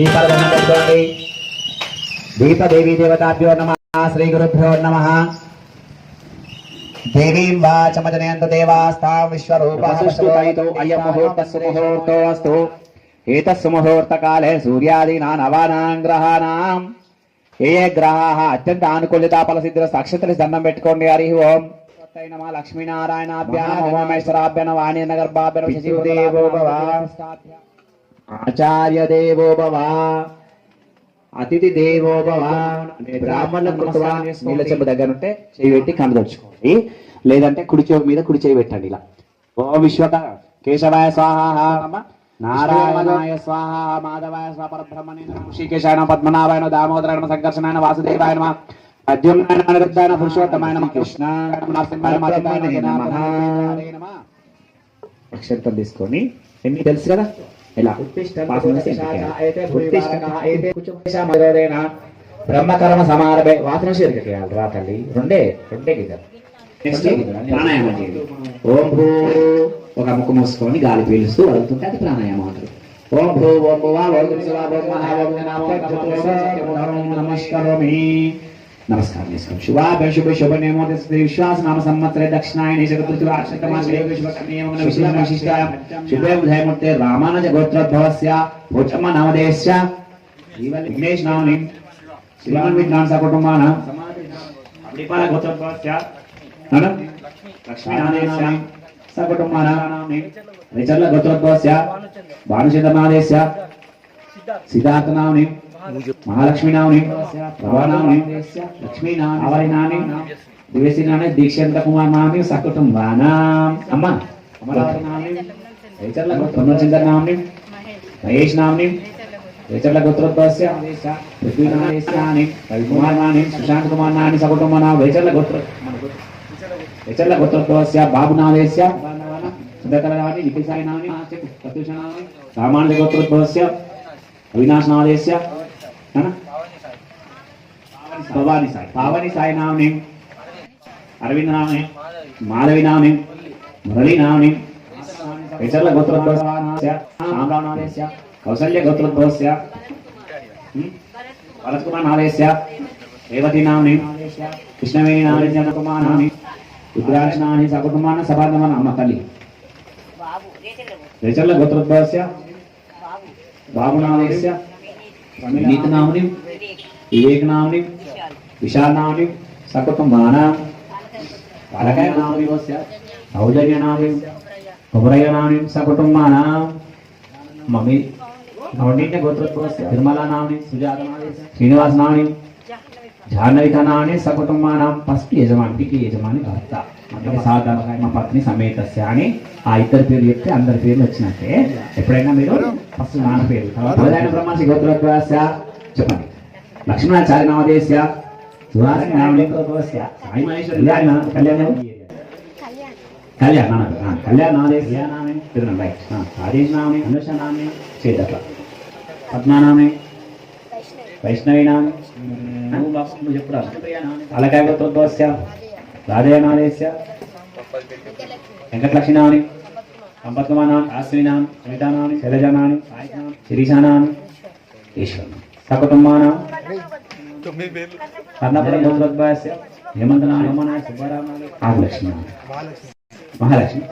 దీపాలు దండం పెట్టుకోండి దీపదేవీ దేవతాభ్యో నమ శ్రీ గురుభ్యో నమ. దేవీం దేవాస్తా అయం ముహూర్తస్సు ముహూర్తో అస్తు ఏతస్సు ముహూర్తకాలే సూర్యాదీనా నవానాం గ్రహాణాం ఏ ఏ గ్రహాः అత్యంత అక్షతలు దండం పెట్టుకోండి హరి ఓం. నమ ఉమామేశ్వరాభ్యన వాణి గర్భాభ్యన శశిదేవో భవ. ఆచార్య దేవో భవ. అతిథి దేవో భవ బ్రాహ్మణుల కృత్వా నీళ్ళ చెంబు దగ్గర ఉంటే చేయి పెట్టి కన్ను దొచ్చుకోండి లేదంటే కుడి చెవి మీద కుడి చేయి పెట్టండి ఇలా. ఓ విశ్వక కేశవాయ స్వాహ నారాయణాయ స్వాహ మాధవాయ స్వాహ పరబ్రహ్మణే నమః. ఋషికేశాయ పద్మనాభాయ నమః దామోదరాయ నమః సంకర్షణాయ వాసుదేవాయ నమః అద్యుమ్నాయ అనిరుద్ధాయ పురుషోత్తమాయ నమః కృష్ణ నరసింహాయ నమః అక్షంతం తీసుకొని ఎన్ని తెలుసు కదా? ఇలా వెళ్ళాలి. బ్రహ్మకర్మ సమారభే వాసన రా తల్లి రెండే రెండే ప్రాణాయామం ఓం భూ ఒక ముక్కు మూసుకొని గాలి పీలుస్తూ వదులుతుంటే అది ప్రాణాయామం అంటారు ఓం భూ ఓం భువా ఓం నమస్కారమి నమస్కారం చేసుకోండి శుభాభ్య శుభ శుభ నేమో విశ్వాస నామ సంవత్సరే దక్షిణాయని జగత్తులాక్షకమాసే విశ్వకర్మేమ విశేష విశిష్టాయ. శుభే ఉదయమూర్తే రామానుజ గోత్రోద్భవస్య భోచమ్మ నామధేయస్య. విఘ్నేష్ నామని. శ్రీమన్ విజ్ఞాన సకుటుంబాన అడిపాల గోత్రోద్భవస్య. నన లక్ష్మీనాథేస్య సకుటుంబాన గోత్రోద్భవస్య భానుచంద్రనాథేస్య మహాలక్ష్మీనామని ప్రభానామని లక్ష్మీనామని అవరినాని దివేశినాని దీక్షంత కుమార్ సకుటుంబానాం అమ్మ అమరావతి నామని రిచర్ల మహేష్ నామని రేచర్ల గోత్రోద్భవస్య పృథ్వీనాథేశ్యాని రవికుమార్నాని సుశాంత్ కుమార్నాని సకుటుంబన రేచర్ల గోత్ర రేచర్ల గోత్రోద్భవస్య బాబునాథేశ్య సుందరకరనాని రామానుజ గోత్రోద్భవస్య భవాని సాయి. పావని సాయి నామని. అరవింద్ నామని. మాధవి నామని. మురళీ నామని. గోత్రోద్భవస్య రామరావనాథేశ్య కౌసల్య గోత్రోద్భవస్య భరత్ కుమార్ నాదేశ్య రేవతి నామ్ని. కృష్ణవేణి నామని జనకుమార్ నామి రుద్రాక్ష నాని సకుటుంబాన సభానమన అమ్మ తల్లి. రేచర్ల గోత్రోద్భవస్య బాబు. నాదేశ్య నీతి నామని వివేక్ నామని విశాల్ నామని సకుటుంబాన బాలకాయ నామని సౌజన్య నామని కుమరయ్య నామని సకుటుంబాన మమ్మీ నవనీత గోత్రోద్భవస్య తిరుమల నామని సుజాత నామని శ్రీనివాస్ నామని జాహ్నవిక నామని సకుటుంబాన ఫస్ట్ యజమానికి యజమాని భర్త అంటే సాధారణ మా పత్ని సమేతస్య అని ఆ ఇద్దరు పేర్లు చెప్తే అందరి పేర్లు వచ్చినట్టే ఎప్పుడైనా మీరు ఫస్ట్ నాన్న పేరు ప్రధాన బ్రహ్మర్షి గోత్రోద్భవస్య చెప్పండి. లక్ష్మణాచార్య నామదేశ్య సుహాసి నామని గోత్రోద్భవస్య సాయి మహేశ్వర కళ్యాణ కళ్యాణ కళ్యాణ్. నాన్న కళ్యాణ్ నామదేశ్ నామే తిరున రైట్ ఆదేశ్ నామే అనుష నామే చేదట్ల పద్మా నామే వైష్ణవి నామే నువ్వు బాబు నువ్వు చెప్పురా. అలాగే గోత్రోద్భవస్య రాజయ నాదేశ్య వెంకటలక్ష్మి నాని సంపత్కుమార్ నాని ఆశ్విని నాని సునీతా ఈశ్వరం శైలజ నాని సాయి నాని శిరీష సకుటుంబానా కర్ణపురం గోత్రోద్భవస్య హేమంత్ నాని హేమనాయ ఆదిలక్ష్మి మహాలక్ష్మి.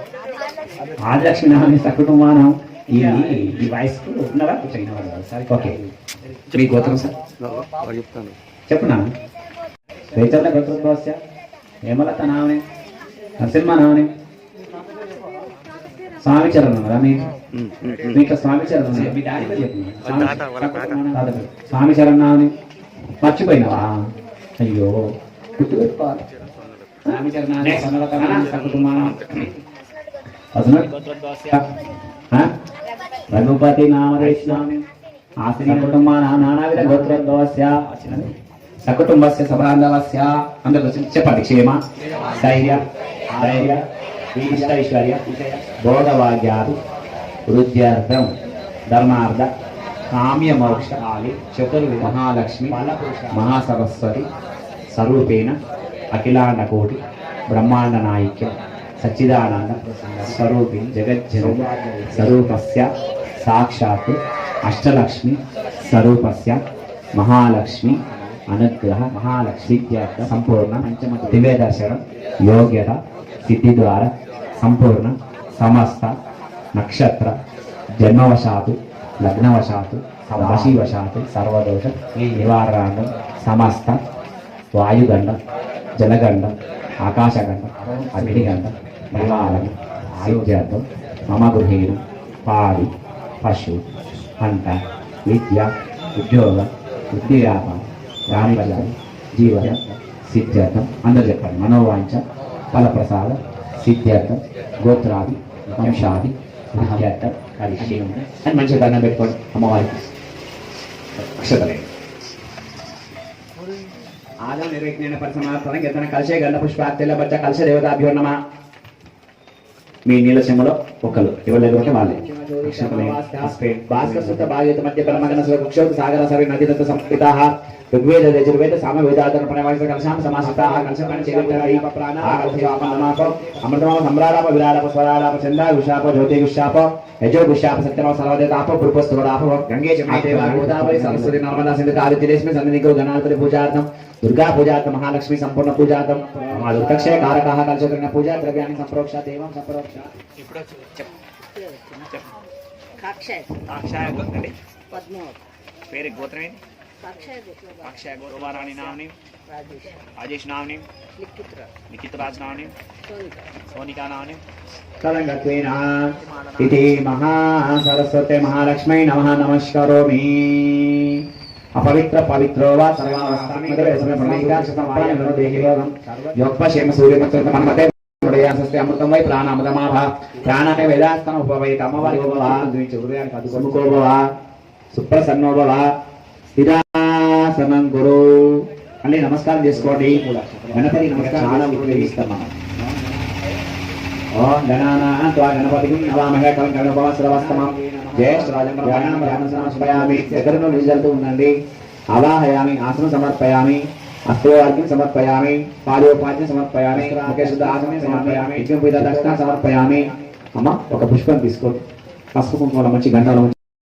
ఆదిలక్ష్మి నాని సకుటుంబానం. ఈ ఈ వయసుకు ఉన్నారా కూర్చొని వాళ్ళు సార్ ఓకే. మీ గోత్రం సార్? చెప్తాను చెప్పనా? రేచర్ల గోత్రోద్భాస్య హేమలత నామని నరసింహ నామని స్వామి చరణం మీకు? స్వామి చరణం. మీ డాడీ చరణ్ నామని మర్చిపోయినావా? అయ్యో. గుర్తుపెట్టుకోవాలి. స్వామి చరణాన్ని సమలత నామని సకుటుంబానం. అసలు రఘుపతి నామదేశ్యామి ఆశ్రీ కుటుంబాన నానావిధ గోత్రోద్భవస్య సకుటుంబస్య సబాంధవస్య అందరూ చెప్పండి క్షేమ. ధైర్య. ధైర్య. ఇష్టైశ్వర్య భోగవాగ్యాలు వృద్ధ్యర్థం ధర్మార్థ కామ్య మోక్ష ఆలి చతుర్వి మహాలక్ష్మి మహాసరస్వతి స్వరూపేణ అఖిలాండ కోటి బ్రహ్మాండ నాయక్యం సచ్చిదానంద స్వరూపి జగజ్జన స్వరూపస్య సాక్షాత్ అష్టలక్ష్మి స్వరూపస్య మహాలక్ష్మి అనుగ్రహ మహాలక్ష్మి సంపూర్ణ పంచమ దివ్య దర్శనం యోగ్యత సిద్ధి ద్వారా సంపూర్ణ సమస్త నక్షత్ర జన్మవశాత్తు లగ్నవశాత్తు రాశివశాతు సర్వదోష నివారణం సమస్త వాయుగండ జలగండ ఆకాశగండ అగ్నిగండ నివారణ ఆయుధ్యార్థం మమ గృహీణ పాడి పశు పంట విద్య ఉద్యోగ వృత్తి వ్యాపారం రాణి బజారు జీవన సిద్ధార్థం అందరూ చెప్పండి. మనోవాంఛ ఫలప్రసాద సిద్ధార్థం గోత్రాది వంశాది విద్యార్థం కలిసి అని మంచిగా దండం పెట్టుకోండి అమ్మవారికి. అక్షతలే. ఆదం నిర్విఘ్నేన పరిసమాప్తం ఎత్తన కలిసే గంధ పుష్పార్తెల బచ్చ కలిసే దేవతాభ్యో నమ. మీ నీళ్ళ చెమ్మలో ఒక్కలు ఎవరు లేకుంటే వాళ్ళే. భాస్కర్ సుత బాధ్యత మధ్య పరమగన వృక్షోత్ సాగర సర్వే నది దత్త సంస్కృతా ఋగ్వేద యజుర్వేద సామ వేదార్థన ప్రణవాస కలశాం సమాసితా కలశపణ చేవేతై ప్రాణ ఆకల్పయాప నమాప అమృతమామ సమ్రాడాప విరాడాప స్వరాడాప చందా విశాప జ్యోతి విశాప యజో విశాప సత్యమ సర్వదేతాప పురుపస్తువడాప గంగే చమాదేవ గోదావరి సరస్వతి నర్మదా సింధు కాళితిరేస్మి సన్నిధికో గణాధిపతి పూజార్థం దుర్గా పూజార్థం మహాలక్ష్మి సంపూర్ణ పూజార్థం మా దుర్దక్షయ కారకాహ కలశకరణ పూజా ద్రవ్యాన్ని సంప్రోక్ష దేవం సంప్రోక్ష ఇప్పుడు వచ్చి చెప్పు కాక్షాయ అక్షయ గోత్రండి పద్మావతి పేరు గోత్రం ఏంటి కాక్షాయ గోత్ర అక్షయ గోత్రవారాణి నామని రాజేష్ రాజేష్ నామని లిఖిత్ర లిఖిత్ రాజ్ నామని సోనిక సోనికా నామని కలంగత్వేన ఇది మహా సరస్వతే మహాలక్ష్మై నమః నమస్కరోమి అపవిత్ర పవిత్రో వా సర్వాంగేమ సూర్యమత్ర మనమతే ఉదయాసస్తే అమృతం వై ప్రాణామృతమాభ ప్రాణాన్ని వేదాస్తన ఉపవైత అమ్మవారి ఉపవ హృదయానికి అదుకొనుకోభవ సుప్రసన్నోభవ స్థిరాసనం గురు. మళ్ళీ నమస్కారం చేసుకోండి గణపతి నమస్కారం ఉపయోగిస్తాం మనం. ఓం గణానాం త్వా గణపతిం నవామహే కలం సమర్పయామి. నిజలుతూ ఉండండి. అవాహయామి ఆసనం సమర్పయామి. అస్తోవాక్యం సమర్పయామి. పాదోపాద్యం సమర్పయామి. ముఖే శుద్ధ ఆసనం సమర్పయామి. యజ్ఞం పూజ దక్షిణ సమర్పయామి. అమ్మ ఒక పుష్పం తీసుకోండి. పసుపు కుంకుమల మంచి గంటల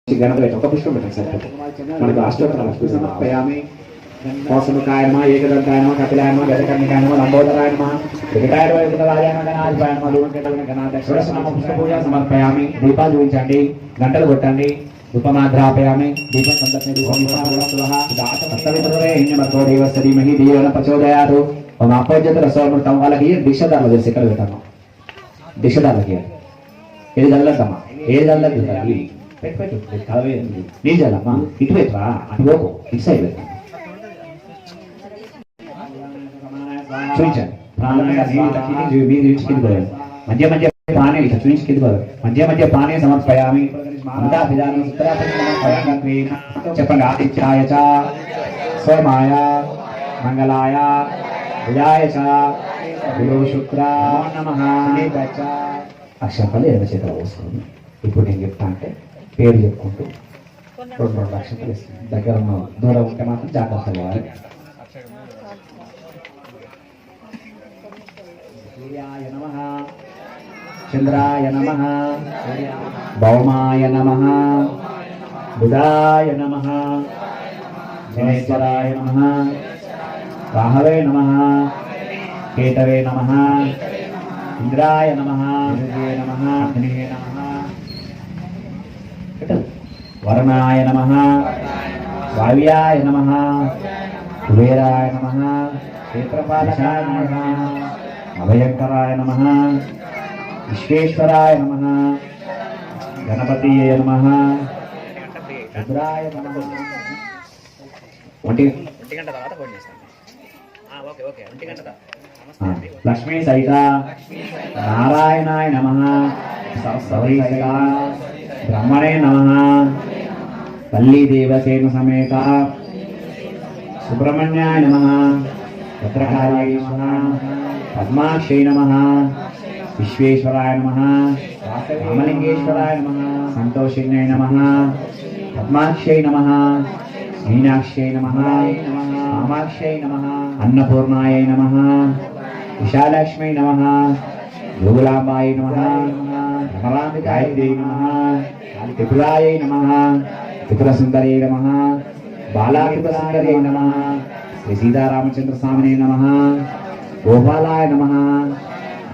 మంచి గణపతి ఒక పుష్పం పెట్టండి మనకు అష్టోత్తరాలు పుష్పం సమర్పయామి కోసముఖాయ నమ ఏకదంతాయ నమ కపిలాయ నమ గజకర్ణికాయ నమ సమర్పయామి. దీపాలు చూపించండి గంటలు కొట్టండి ఉపమాధ్రాపయామి దీపం సందర్శించి ధూపం ధీమహి ప్రచోదయాదు ఓం అపోజ్యత రసోమృతం వాళ్ళకి దిశదారులు తెలిసి ఇక్కడ పెట్టాను దిశదారులకి ఏది చల్లద్దమ్మా ఏది చల్లదు పెట్టు పెట్టు కలవే నీ చల్లమ్మా ఇటు పెట్టరా అటు పోకు మధ్య మధ్య పానే చూపించి మధ్య మధ్య పానే సమర్పయామి చెప్పండి ఆదిత్యాయ మంగళాయ విజాయ గురు శుక్ర నమ అక్షంతలు ఎడమ ఇప్పుడు నేను చెప్తా అంటే పేరు చెప్పుకుంటూ రెండు రెండు లక్షలు దగ్గర ఉన్న దూరం ఉంటే మాత్రం జాగ్రత్త పోవాలి సూర్యాయ నమ. చంద్రాయ నమ. భౌమాయ నమ. బుధాయ నమ. శనేశ్వరాయ నమ. రాహవే నమ. కేతవే నమ. ఇంద్రాయ నమ. నమ. నమ. వరుణాయ నమ. వావ్యాయ నమ. కుబేరాయ నమ. క్షేత్రపాలకాయ నమ. అభయంకరాయ నమ. విశ్వేశ్వరాయ నమ. గణపతి నమ. రుద్రాయ నమ. ఒంటి గంట తర్వాత ఫోన్ చేస్తాను ఓకే ఓకే ఒంటి గంట లక్ష్మీ సహిత నారాయణాయ నమ. సరస్వతీ సహిత బ్రహ్మణే నమ. వల్లీ దేవసేన సమేత సుబ్రహ్మణ్యాయ నమ భద్రకాళాయ నమ పద్మాక్షై నమ విశ్వేశ్వరాయ నమ రామలింగేశ్వరాయ నమ సంతోషిన్యై నమ పద్మాక్షై నమ మీనాక్షై నమ కామాక్షై నమ అన్నపూర్ణాయ నమ విశాలక్ష్మై నమ గోగులాంబాయ నమ రమరాంబికాయ నమ త్రిపురాయ నమ త్రిపురసుందరే నమ. బాలాత్రిపురసుందరే నమ. శ్రీ సీతారామచంద్ర స్వామినే నమ. గోపాలాయ నమ.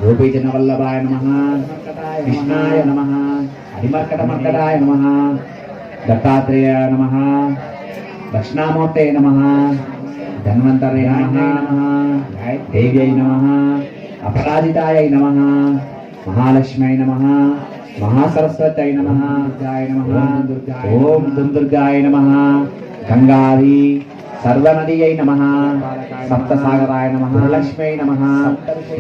గోపీజన వల్లభాయ నమ. కృష్ణాయ నమ. హరిమర్కటమర్కటాయ నమ. దత్తాత్రేయ నమ. దక్షిణామూర్తయ నమ. ధన్వంతరే నమ. దేవ్యై నమ. అపరాజితాయ నమ. మహాలక్ష్మ్యై నమ. మహాసరస్వత్యై నమ ఓం దుర్గాయ నమ. గంగాది సర్వనదియై నమ. సప్తసాగరాయ నమ. లక్ష్మీ నమ.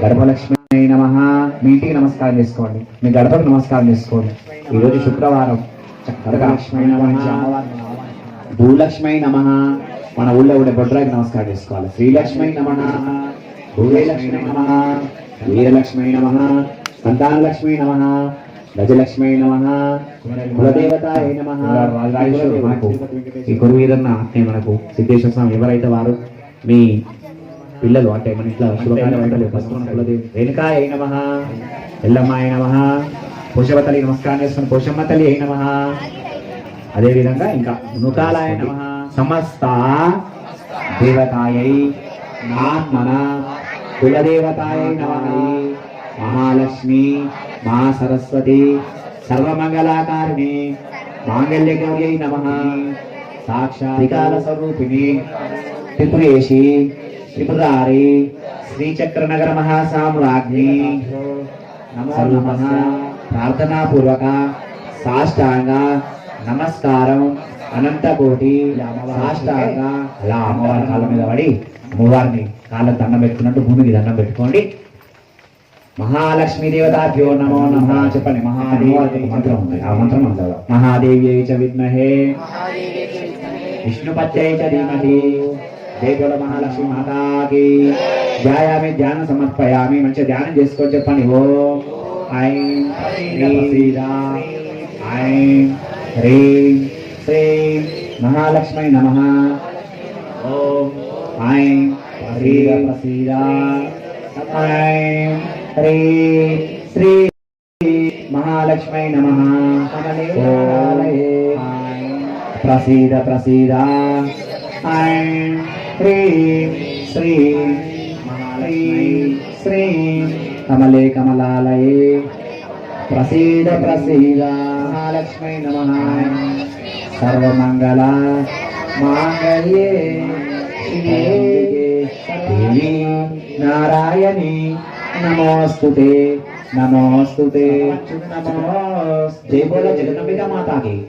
గర్భలక్ష్మీ నమ. మీ ఇంటికి నమస్కారం చేసుకోండి. మీ గడపకు నమస్కారం చేసుకోండి. ఈరోజు శుక్రవారం. చక్కగా లక్ష్మీ నమ. భూలక్ష్మీ నమ. మన ఊళ్ళో ఉండే బొడ్రాయికి నమస్కారం చేసుకోవాలి. శ్రీలక్ష్మీ నమ. భూలక్ష్మీ నమ. వీరలక్ష్మీ నమ. సంతానలక్ష్మీ నమ. గజలక్ష్మీ నమ కులదేవతాయ నమ మనకు ఈ కురువీరన్న అంటే మనకు సిద్ధేశ్వర స్వామి ఎవరైతే వారు మీ పిల్లలు అంటే మన ఇంట్లో శుభకార్యం వంటలు ఫస్ట్ మన కులదేవి రేణుకాయ నమ ఎల్లమ్మాయ నమ పోషవ తల్లి నమస్కారం చేసుకుని పోషమ్మ తల్లి అయి నమ. అదే విధంగా ఇంకా నూకాలాయ నమ సమస్త దేవతాయై నాత్మన కులదేవతాయై నమ. మహాలక్ష్మి మహాసరస్వతి సర్వమంగళాకారిణి మాంగళ్య గౌర్యై నమ. సాక్షాధికార స్వరూపిణి త్రిపురేషి త్రిపురారి శ్రీచక్ర నగర మహాసామ్రాజ్ఞి. నమ ప్రార్థనాపూర్వక సాష్టాంగ నమస్కారం అనంతకోటి సాష్టాంగ అలా అమ్మవారి కాళ్ళ మీద పడి అమ్మవారిని కాళ్ళ దండం పెట్టుకున్నట్టు భూమికి దండం పెట్టుకోండి. మహాలక్ష్మీ దేవతాభ్యో నమో నమ చెప్పండి. మహాదేవి. మంత్రం ఉంది. ఆ మంత్రం అంటారు మహాదేవి చ విద్మహే. విష్ణుపత్యై చ ధీమహి. దేవుల మహాలక్ష్మి మాతాకి. ధ్యాయామి ధ్యానం సమర్పయామి. మంచిగా ధ్యానం చేసుకొని చెప్పండి. ఓ. ఐం హ్రీం శ్రీరా ఐం హ్రీం శ్రీం మహాలక్ష్మై నమ. ఓం ఐం శ్రీర ప్రసీద ఐం హ్రీం శ్రీ మహాలక్ష్మై నమ. ప్రసీద ప్రసీద. ఐం హ్రీం శ్రీ హ్రీం శ్రీం కమలే కమలాలయే. ప్రసీద ప్రసీద మహాలక్ష్మై నమ. సర్వమంగళ మాంగళ్యే శివే దేవి నారాయణి నమోస్తుతే నమోస్తుతే. నమోస్ జై బోల జగదంబిక మాతాకి.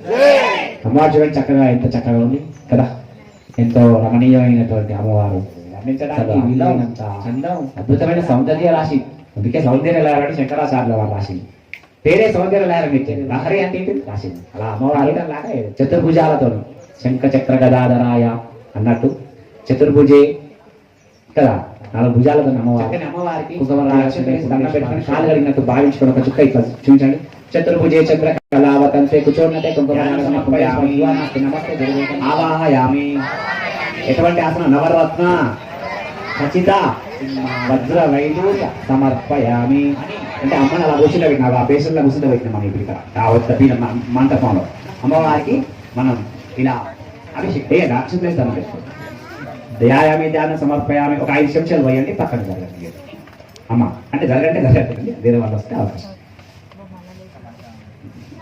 అమ్మవారు చూడండి చక్కగా ఎంత చక్కగా ఉంది కదా? ఎంతో రమణీయమైనటువంటి అమ్మవారు. అద్భుతమైన సౌందర్య రాశి. అందుకే సౌందర్య లహరి శంకరాచార్యుల వారు రాసింది పేరే సౌందర్య లహరి ఇచ్చింది లహరి అంటే రాసింది అలా అమ్మవారి చతుర్భుజాలతో శంఖ చక్ర గదాధరాయ అన్నట్టు. చతుర్భుజే కదా? నాలుగు భుజాలతో అమ్మవారి అమ్మవారికి కాలు కడిగినట్టు భావించుకుని ఒక చుక్క ఇట్లా చూపించండి. చతుర్భుజే చక్ర కళావతంతే ఆవాహయామి. ఎటువంటి ఆసనం? నవరత్న. ఖచ్చిత. వజ్ర వైడూత సమర్పయామి. అంటే అమ్మని అలా కూర్చుంటే పెట్టిన ఆ బేసన్లో కూర్చుంటే పెట్టిన మనం ఇప్పుడు ఇక్కడ. ఆ ఒక్క పీన మ- మంటపంలో. అమ్మవారికి మనం ఇలా అభిషేక్. అక్షితం దయాయామి ధ్యానం సమర్పయామి ఒక ఐదు నిమిషాలు పోయండి పక్కన జరగండి. అమ్మ అంటే జరగంటే జరగండి వేరే వాళ్ళు వస్తే అవకాశం.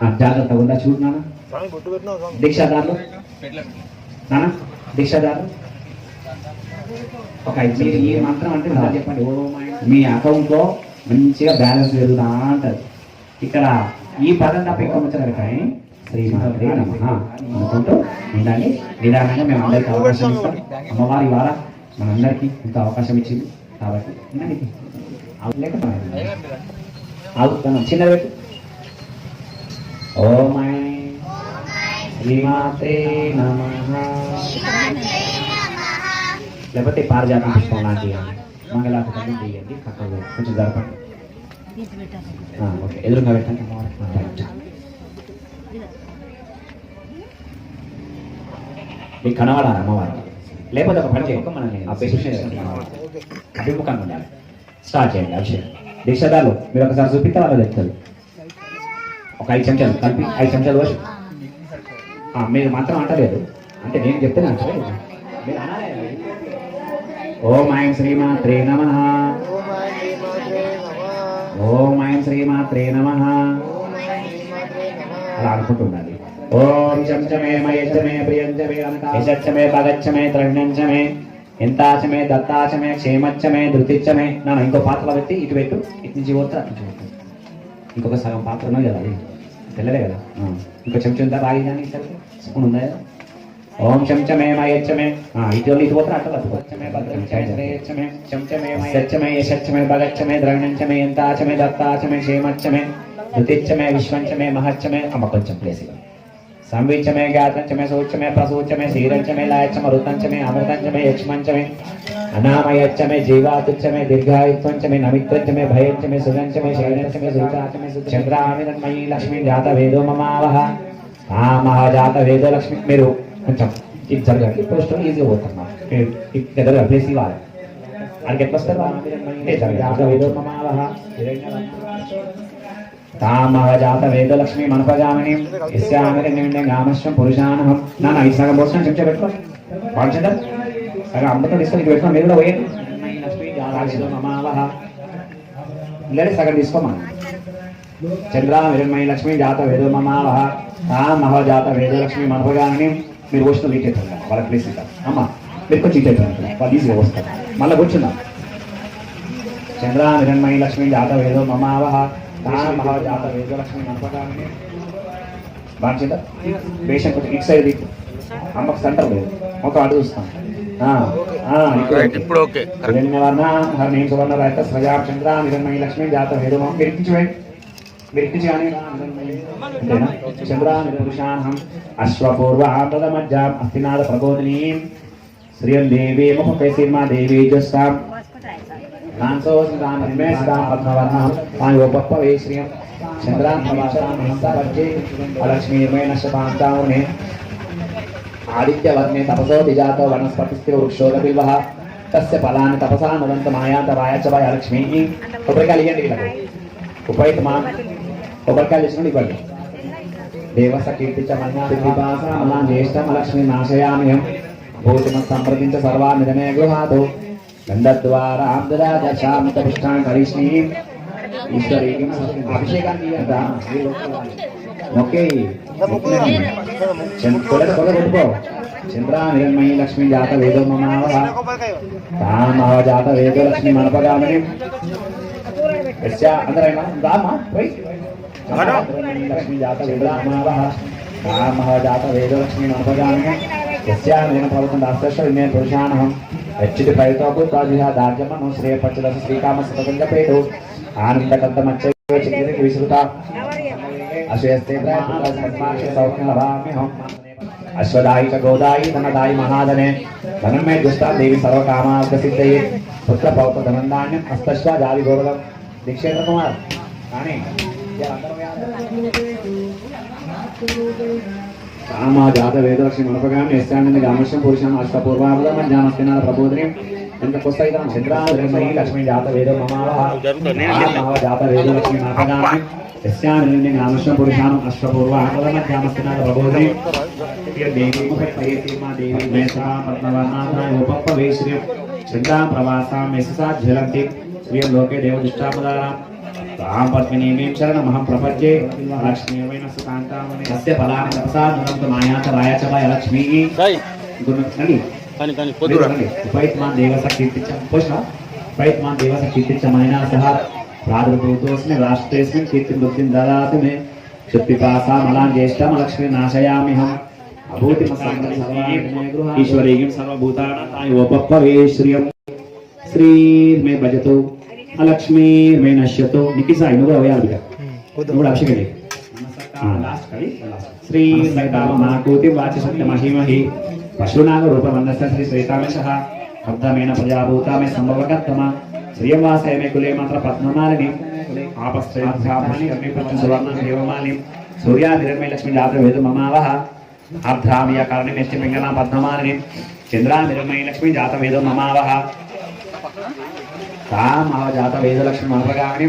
ఆ, జాగ్రత్తగా ఉందా చూడు నాన్న. దీక్షాదారులు? నాన్న దీక్షాదారులు? ఒక ఐదు ఈ మంత్రం అంటే చెప్పండి. మీ అకౌంట్లో మంచిగా బ్యాలెన్స్ పెరుగుతా అంటది. ఇక్కడ ఈ పదం తప్ప ఎక్కువ వచ్చారు కానీ శ్రీ శ్రీమాత్రే నమ అనుకుంటూ ఉండండి నిదానంగా మేము అందరికీ అవకాశం ఇస్తాం అమ్మవారి ద్వారా మనందరికీ ఇంత అవకాశం ఇచ్చింది కాబట్టి ఉండండి ఆగు చిన్న పెట్టు ఓం ఐం శ్రీమాత్రే నమః లేకపోతే పారిజాతం పుష్పం లాంటివి మంగళాకు తల్లి తీయండి పక్కకు కొంచెం జరపండి ఓకే. ఎదురుగా పెట్టండి ఆ, రైట్. మీకు కనబడాలి అమ్మవారికి. లేకపోతే ఒక పని చేయక మనల్ని ఆ పెసిషన్ అభిముఖంగా ఉండాలి. స్టార్ట్ చేయండి అభిషేకం. దీక్షదారులు మీరు ఒకసారి చూపిస్తే వాళ్ళు చెప్తారు. ఒక ఐదు చెంచాలు కలిపి ఐదు చెంచాలు పోసి. మీరు మాత్రం అంటలేదు. అంటే నేను చెప్తే అంటలేదు మీరు అనాలి. ఓం ఐం శ్రీమాత్రే నమ. ఓం ఐం శ్రీమాత్రే నమ. అలా అనుకుంటుండాలి ఓం శంచమే మయచ్చమే ప్రియంచమే యశచ్చమే పగచ్చమే ద్రవ్యంచమే ఎంతాచమే దత్తాచమే క్షేమచ్చమే ధృతిచ్చమే నా ఇంకో పాత్ర పెట్టి ఇటు పెట్టు ఇటు నుంచి పోతే అటు నుంచి ఇంకొక సగం పాత్ర ఉన్నది కదా అది తెల్లదే కదా ఇంకో చెంచా ఉందా బాగా కానీ స్పూన్ ఉందా కదా? ఓం శంచమే మయచ్చమే ఆ, ఇటు ఇటు పోతే అట్లా వచ్చమే భద్రమే శంచమే మయచ్చమే యశచ్చమే పగచ్చమే ద్రవ్యంచమే ఎంతాచమే దత్తాచమే క్షేమచ్చమే ధృతిచ్చమే విశ్వంచమే మహచ్చమే అమ్మ కొంచెం ప్లేస్ ఇవ్వండి సంవిచ్చమే జ్ఞాతంచమే సూచ్యమే ప్రసూచ్యమే శ్రీరంచమే లాయచ్చమ రుతంచమే అమృతంచమే యక్ష్మంచమే అనామయచ్చమే జీవాతుచ్చమే దీర్ఘాయుత్వంచమే నమిత్వంచమే భయంచమే సుగంచమే శైలంచమే సూచాచమే చంద్రామిరన్మయీ లక్ష్మి జాత వేదో మమావహ. ఆ మహాజాత వేదో లక్ష్మి మీరు కొంచెం ఇది జరగండి పోస్టర్ ఈజీ పోతున్నాం దగ్గర అభ్యసి వారు. అక్కడికి ఎట్లా వస్తారు? ఏ వేదో మమావహ. తామహజాత వేదలక్ష్మి మనపజామిని యస్యామిరణ్యం గామశ్వం పురుషానహం. నా నా ఈ సగం పోసిన చెంచా పెట్టుకో బాగుంటుందా సగం అమ్మతో తీసుకొని ఇటు పెట్టుకో మీరు కూడా పోయండి లేదు సగం తీసుకోమా చంద్ర విరణ్మయి లక్ష్మి జాత వేదో మమావహ. తామహ జాత వేదలక్ష్మి మనపజామిని మీరు వచ్చిన పోసిన అవుతుంది వాళ్ళకి ప్లేస్ ఇస్తారు అమ్మ మీరు కొంచెం ఇటు పెట్టండి. వాళ్ళు ఈజీగా వస్తారు మళ్ళీ కూర్చుందాం. చంద్ర నిరణ్మయి లక్ష్మి జాత వేదో మమావహ. మహా జాత వేదో లక్ష్మి నడపగానే బాధ్యత వేషం కొంచెం ఇటు సైడ్ దిక్కు. అమ్మకు సెంటర్ లేదు. ఒక అడుగు రైట్ ఇప్పుడు ఓకే. హిరణ్యవర్ణ హరణీం సువర్ణ రహిత స్రజా చంద్ర నిరణ్మయి లక్ష్మి జాత వేదో మమ మీరు ఇచ్చి వేయండి మీరు కానీ చంద్ర అశ్వపూర్వ అస్థినాథ ప్రబోధిని. శ్రీయం దేవి ముఖ దేవి జస్సాం నాంసో శ్రీరామ హిమే శ్రీరామ పద్మవర్ణం వాయు ఉపప్ప వేశ్రియం చంద్రాం సమాచారం మహంతావజ్జే అలక్ష్మీర్మే నశపాంతామునే ఆదిత్యవర్ణే తపసో దిజాతో వనస్పతిస్థిర తస్య ఫలాన్ని తపసా నదంత మాయాంత రాయచ వాయ లక్ష్మీ. కొబ్బరికాయలు ఇవ్వండి వీళ్ళకు. ఉపైత మా కొబ్బరికాయలు ఇచ్చినప్పుడు ఇవ్వండి. దేవస కీర్తిచ మన్యాదిపాస మలా నాశయామ్యం భూతిమ సంప్రదించ సర్వానిదమే గృహాదు గంధద్వారాం దదాదశాంత అభిషేకాన్ని ఓకే కొట్టుకో చంద్ర నిరన్మయి లక్ష్మి జాత వేదో మమావ రామవ జాత వేదో లక్ష్మి మనపగామని యస్య అందరైనా రామా లక్ష్మి జాత వేదో జాత వేదో లక్ష్మి మనపగామని నేను నేను పురుషానహం अच्छी ಶ್ರೇಯ ಪಂಚದಶ ಶ್ರೀಕಾಮ ಸತಗಂಗಪೇಟು ಆನಂದ ಕಂತಮಚ್ಚ अश्वदाई चोदाई धनदाई महाधने धनं मे दुष्टा देवी सर्वकामार्थसिद्धये पुत्र पौत्र धनन्दान्यम् अस्तश्वा जाति गौरवम् दीक्षेन्द्र कुमार జాలి కామా జాత వేదలక్ష్మి మనపగామి యశానంద గామశ్యం పురుషం అష్టపూర్వామద మధ్యాహ్నస్తినాల ప్రబోధిని. ఎంత పుస్తకం చంద్రామణి లక్ష్మి జాత వేద మమావహ జాత వేదలక్ష్మి మనపగామి యస్యానంద గామశ్యం పురుషాం మధ్యాహ్నస్తినాల ప్రబోధిని. చంద్రాం ప్రవాసాం జ్వలంతి. శ్రీయం లోకే దేవదుష్టాపదారాం తాం పద్మినీమీం శరణమహం ప్రపద్యే లక్ష్మీర్వైన సుకాంతామని సస్య ఫలాని తపసా నురంత మాయాత రాయచ వయ లక్ష్మీ గుణండి కానీ కానీ పొద్దురా ఉపైత్మాన్ దేవస కీర్తిచ్చ పోషణ ఉపైత్మాన్ దేవస కీర్తిచ్చ మైనా సహ ప్రాదుర్భూతోస్మి రాష్ట్రేస్మిన్ కీర్తిం బుద్ధిం దదాతు మే క్షుత్పిపాసా మలాన్ జ్యేష్ఠం లక్ష్మీ నాశయామిహం అభూతి ఈశ్వరీం సర్వభూతానాం తాయి ఓపప్పవే శ్రియం శ్రీర్మే భజతు. నిఖి సాయి నువ్వు అవయాలి బిడ్డ నువ్వు కూడా అభిషేకం. ఆ, లాస్ట్ కవి, లాస్ట్. శ్రీ సైతామహాకూతి వాచి సత్య మహిమహి పశునాగ రూపమందస్య శ్రీ శ్రీతామేశ అర్ధమేన ప్రజాభూతామే సంభవకర్తమ శ్రీయవాసయ మే కులే మంత్ర పద్మమాలిని ఆపశ్రయాభ్యామాని కర్మి పచ్చ సువర్ణ దేవమాలి సూర్యాదిరమే లక్ష్మీ జాత వేదు మమావహ ఆర్ధ్రామియ కారణి మెష్టి పింగళ పద్మమాలిని చంద్రామిరమయ లక్ష్మీ జాత వేదో మమావహ తామహ జాత వేదలక్ష్మి మనపగామిని